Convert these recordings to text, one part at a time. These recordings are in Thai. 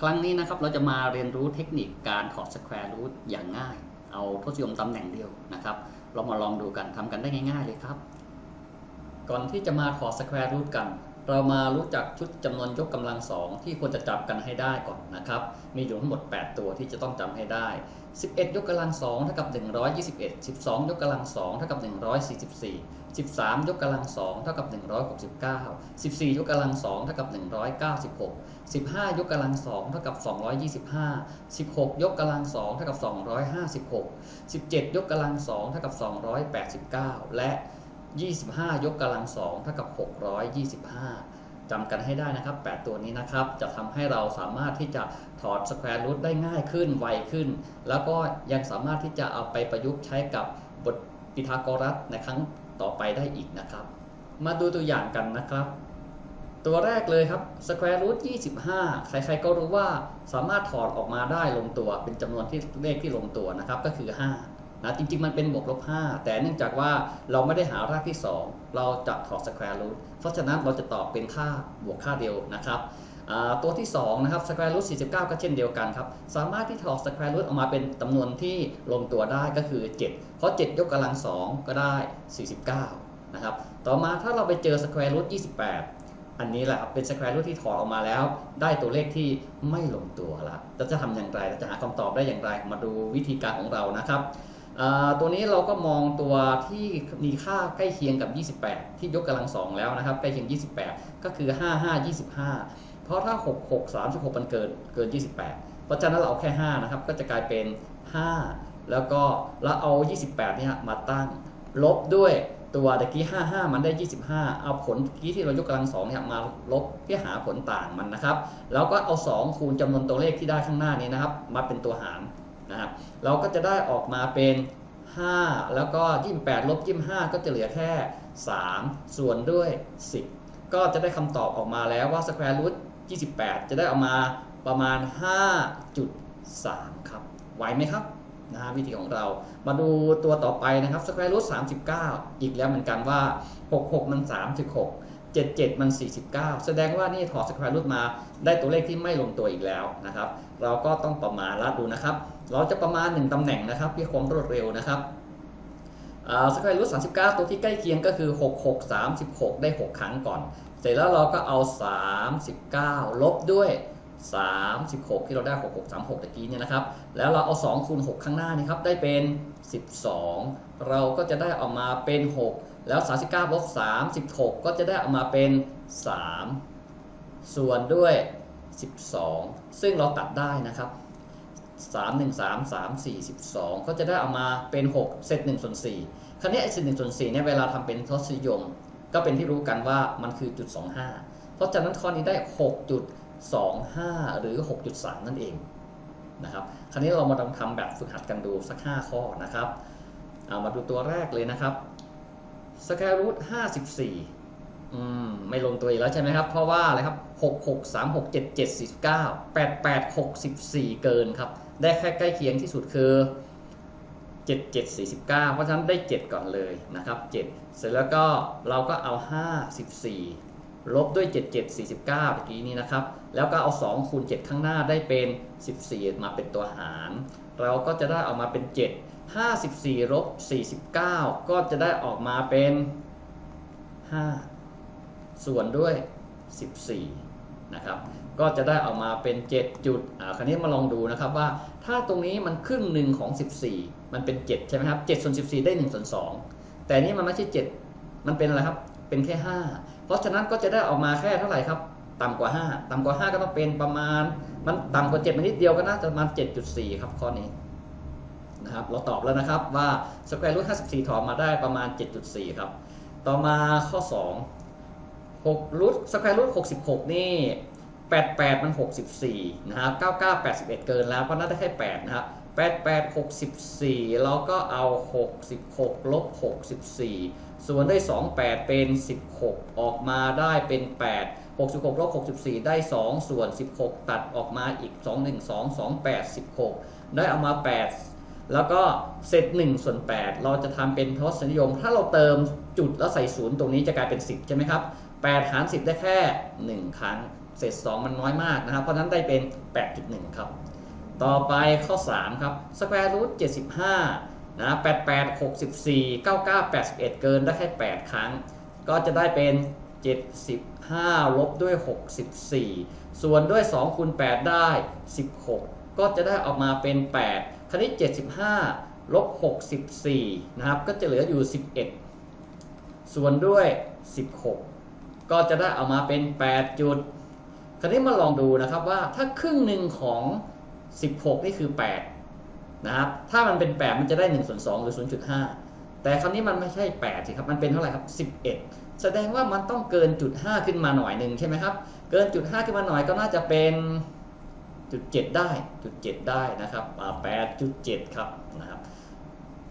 ครั้งนี้นะครับเราจะมาเรียนรู้เทคนิคการถอดสแควร์รูทอย่างง่าย เอาทศนิยมตำแหน่งเดียวนะครับ เรามาลองดูกันทำกันได้ง่าย ๆ เลยครับ ก่อนที่จะมาถอดสแควร์รูทกัน เรามารู้จักชุดจำนวนยกกำลังสองที่ควรจะจำกันให้ได้ก่อนนะครับ มีอยู่ทั้งหมด 8 ตัวที่จะต้องจำให้ได้ 11 ยกกำลังสองเท่ากับ 121 12 ยกกำลังสองเท่ากับ 144 13 ยกกำลังสองเท่ากับ 169 14 ยกกำลังสองเท่ากับ 196 15 ยกกำลังสองเท่ากับ 225 16 ยกกำลังสองเท่ากับ 256 17 ยกกำลังสองเท่ากับ 289 และ 25 ยกกำลังสองเท่ากับ 625จำกันให้ได้นะครับ 8 ตัวนี้นะครับ จะทำให้เราสามารถที่จะถอดสแควร์รูทได้ง่ายขึ้น ไวขึ้น แล้วก็ยังสามารถที่จะเอาไปประยุกต์ใช้กับบทปิทาโกรัสในครั้งต่อไปได้อีกนะครับ มาดูตัวอย่างกันนะครับตัวแรกเลยครับ square root 25 ใครๆก็รู้ว่าสามารถถอดออกมาได้ลงตัวเป็นจำนวนที่เลขที่ลงตัวนะครับ ก็คือ 5 นะจริง ๆ มันเป็นบวกลบ 5 แต่เนื่องจากว่าเราไม่ได้หารากที่ 2 เราจะถอด square root เพราะฉะนั้นเราจะตอบเป็นค่าบวกค่าเดียวนะครับตัวที่2นะครับ square root 49 ก็เช่นเดียวกันครับ สามารถที่ถอด square root ออกมาเป็นจำนวนที่ลงตัวได้ก็คือ 7 เพราะ 7 ยกกำลัง 2 ก็ได้ 49 นะครับ ต่อมาถ้าเราไปเจอ square root 28 อันนี้แหละครับเป็น square root ที่ถอดออกมาแล้ว ได้ตัวเลขที่ไม่ลงตัวละเราจะทำอย่างไรเราจะหาคำตอบได้อย่างไร มาดูวิธีการของเรานะครับ ตัวนี้เราก็มองตัวที่มีค่าใกล้เคียงกับ 28 ที่ยกกำลังสองแล้วนะครับใกล้เคียง 28 ก็คือ 55 25 เพราะถ้า 66 36มันเกินเกิน 28 เพราะฉะนั้นเราเอาแค่ 5 นะครับ ก็จะกลายเป็น 5 แล้วก็เราเอา 28 เนี่ยมาตั้ง ลบด้วยตัวตะกี้ 55 มันได้ 25 เอาผลตะกี้ที่เรายกกำลังสองเนี่ยมาลบเพื่อหาผลต่างมันนะครับ แล้วก็เอา 2 คูณจำนวนตัวเลขที่ได้ข้างหน้านี้นะครับ มาเป็นตัวหาร นะครับเราก็จะได้ออกมาเป็น 5 แล้วก็28ลบ25ก็จะเหลือแค่ 3 ส่วนด้วย 10 ก็จะได้คำตอบออกมาแล้วว่า square root 28 จะได้ออกมาประมาณ 5.3 ครับ ไหวไหมครับนะฮะวิธีของเรา มาดูตัวต่อไปนะครับ square root 39 อีกแล้วเหมือนกันว่า 66 มัน 36 77 มัน 49 แสดงว่านี่ถอด square root มาได้ตัวเลขที่ไม่ลงตัวอีกแล้วนะครับ เราก็ต้องประมาณละดูนะครับ เราจะประมาณ 1ตำแหน่งนะครับเพื่อความรวดเร็วนะครับสแควร์รูท39 ตัวที่ใกล้เคียงก็คือ 66 36 ได้ 6 ครั้งก่อน เสร็จแล้วเราก็เอา 39 ลบด้วย 36 ที่เราได้ 66 36ตะกี้เนี่ยนะครับ แล้วเราเอา2คูณ6ข้างหน้านี่ครับได้เป็น 12 เราก็จะได้ออกมาเป็น 6 แล้ว 39ลบ36 ก็จะได้ออกมาเป็น 3 ส่วนด้วย 12 ซึ่งเราตัดได้นะครับ 3 1 3 3 4 12 ก็จะได้เอามาเป็น 6เซต1ส่วน4คราวนี้ไอ้เซต1ส่วน4เนี่ยเวลาทำเป็นทศนิยม ก็เป็นที่รู้กันว่ามันคือจุด 25 เพราะฉะนั้นข้อนี้ได้ 6.25 หรือ 6.3 นั่นเองนะครับคราวนี้เรามาลองทำแบบฝึกหัดกันดูสัก 5 ข้อนะครับ เอามาดูตัวแรกเลยนะครับ square root 54อืมไม่ลงตัวอีกแล้วใช่ไหมครับ เพราะว่าอะไรครับ6 6 3 6 7 7 49 8 8 64เจ็ดสิบเก้าแปดแปดหกสิบสี่เกินครับ ได้แค่ใกล้เคียงที่สุดคือ7 7 49เจ็ดสี่สิบเก้าเพราะฉะนั้นได้7ก่อนเลยนะครับ7เสร็จแล้วก็เราก็เอา54ลบด้วย 7 7 49เมื่อกี้นี้นะครับ แล้วก็เอา 2 คูณ 7 ข้างหน้าได้เป็น 14 มาเป็นตัวหาร เราก็จะได้ออกมาเป็น 7 54ลบ49 ก็จะได้ออกมาเป็น 5 ส่วนด้วย 14 นะครับ ก็จะได้ออกมาเป็น 7 จุด อ่า คราวนี้มาลองดูนะครับว่าถ้าตรงนี้มันครึ่งหนึ่งของ 14 มันเป็น 7 ใช่ไหมครับ7ส่วน14 ได้1ส่วน2แต่นี่มันไม่ใช่ 7 มันเป็นอะไรครับ เป็นแค่ 5 เพราะฉะนั้นก็จะได้ออกมาแค่เท่าไหร่ครับ ต่ำกว่า 5 ต่ำกว่า 5 ก็ต้องเป็นประมาณ มันต่ำกว่า 7มานิดเดียวก็น่าจะประมาณ 7.4 ครับข้อนี้ นะครับเราตอบแล้วนะครับว่า square root 54 ถอดมาได้ประมาณ 7.4 ครับ ต่อมาข้อ 2 6รูทสแควร์รูท66 นี่ 88 มัน 64 นะครับ 99 81 เกินแล้วเพราะน่าจะแค่ 8 นะครับ 88 64 เราก็เอา 66 ลบ 64 ส่วนได้28 เป็น 16 ออกมาได้เป็น 8 66ลบ64 ได้ 2 ส่วน 16 ตัดออกมาอีก 2 1 2 2 8 16 ได้เอามา 8 แล้วก็เศษ1ส่วน8เราจะทำเป็นทศนิยม ถ้าเราเติมจุดแล้วใส่ศูนย์ตรงนี้จะกลายเป็น10ใช่ไหมครับ8หาร10ได้แค่1ครั้งเศษ2มันน้อยมากนะครับ เพราะนั้นได้เป็น8.1ครับ ต่อไปข้อ3ครับ square root 75นะ88 64 99 81เกินได้แค่8ครั้ง ก็จะได้เป็น75ลบด้วย64ส่วนด้วย2คูณ8ได้16ก็จะได้ออกมาเป็น8 คราวนี้ 75ลบ64 นะครับ ก็จะเหลืออยู่ 11 ส่วนด้วย 16 ก็จะได้ออกมาเป็น 8 จุด คราวนี้มาลองดูนะครับว่าถ้าครึ่งหนึ่งของ 16 นี่คือ 8 นะครับ ถ้ามันเป็น 8 มันจะได้1ส่วน2หรือ 0.5 แต่คราวนี้มันไม่ใช่ 8 สิครับ มันเป็นเท่าไหร่ครับ 11 แสดงว่ามันต้องเกินจุด5ขึ้นมาหน่อยหนึ่งใช่ไหมครับ เกินจุด5ขึ้นมาหน่อยก็น่าจะเป็น จุดเจ็ดได้จุดเจ็ดได้นะครับแปดจุดเจ็ดครับนะครับ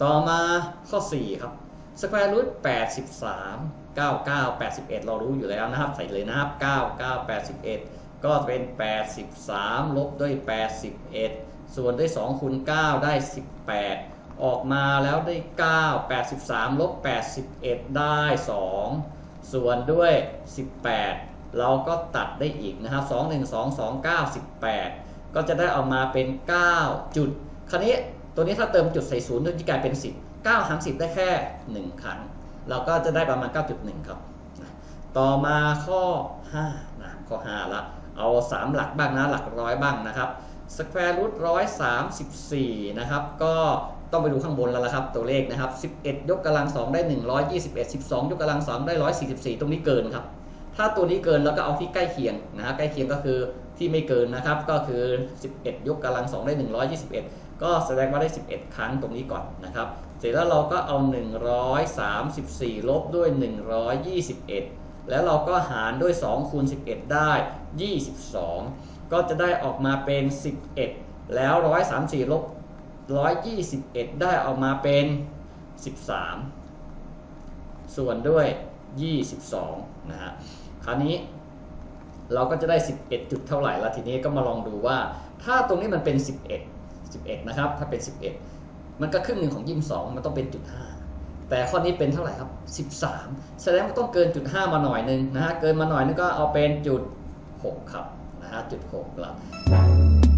ต่อมาข้อสี่ครับสแควร์รูทแปดสิบสามเก้าเก้าแปดสิบเอ็ดเรารู้อยู่แล้วนะครับ ใส่เลยนะครับเก้าเก้าแปดสิบเอ็ดก็เป็นแปดสิบสามลบด้วยแปดสิบเอ็ดส่วนด้วยสองคูณเก้าได้สิบแปดออกมาแล้วได้เก้าแปดสิบสามลบแปดสิบเอ็ดได้สองส่วนด้วยสิบแปด เราก็ตัดได้อีกนะครับ2 1 2 2 9 18ก็จะได้ออกมาเป็น9จุด คราวนี้ตัวนี้ถ้าเติมจุดใส่ศูนย์จะกลายเป็น10 9หาร10ได้แค่1ครั้ง เราก็จะได้ประมาณ9.1ครับ ต่อมาข้อ5นะข้อ5ละ เอา3หลักบ้างนะหลักร้อยบ้างนะครับ square root 134นะครับ ก็ต้องไปดูข้างบนแล้วละครับ ตัวเลขนะครับ 11 ยกกำลัง 2 ได้ 121 12 ยกกำลัง 2 ได้ 144 ตรงนี้เกินครับ ถ้าตัวนี้เกินแล้วก็เอาที่ใกล้เคียงนะฮะใกล้เคียงก็คือที่ไม่เกินนะครับ ก็คือ 11 ยกกำลัง 2 ได้ 121 ก็แสดงว่าได้ 11 ครั้งตรงนี้ก่อนนะครับ เสร็จแล้วเราก็เอา 134 ลบด้วย 121 แล้วเราก็หารด้วย2คูณ11 ได้ 22 ก็จะได้ออกมาเป็น 11 แล้ว 134 ลบ 121 ได้ออกมาเป็น 13 ส่วนด้วย 22นะฮะคราวนี้เราก็จะได้ 11 จุดเท่าไหร่ละทีนี้ก็มาลองดูว่า ถ้าตรงนี้มันเป็น 11 11 นะครับ ถ้าเป็น 11 มันก็ครึ่งหนึ่งของ 22 มันต้องเป็นจุด 5 แต่ข้อนี้เป็นเท่าไหร่ครับ 13 แสดงว่าต้องเกินจุด 5 มาหน่อยหนึงนะฮะ เกินมาหน่อยนึงก็เอาเป็นจุด 6 ครับนะฮะจุด6ครับ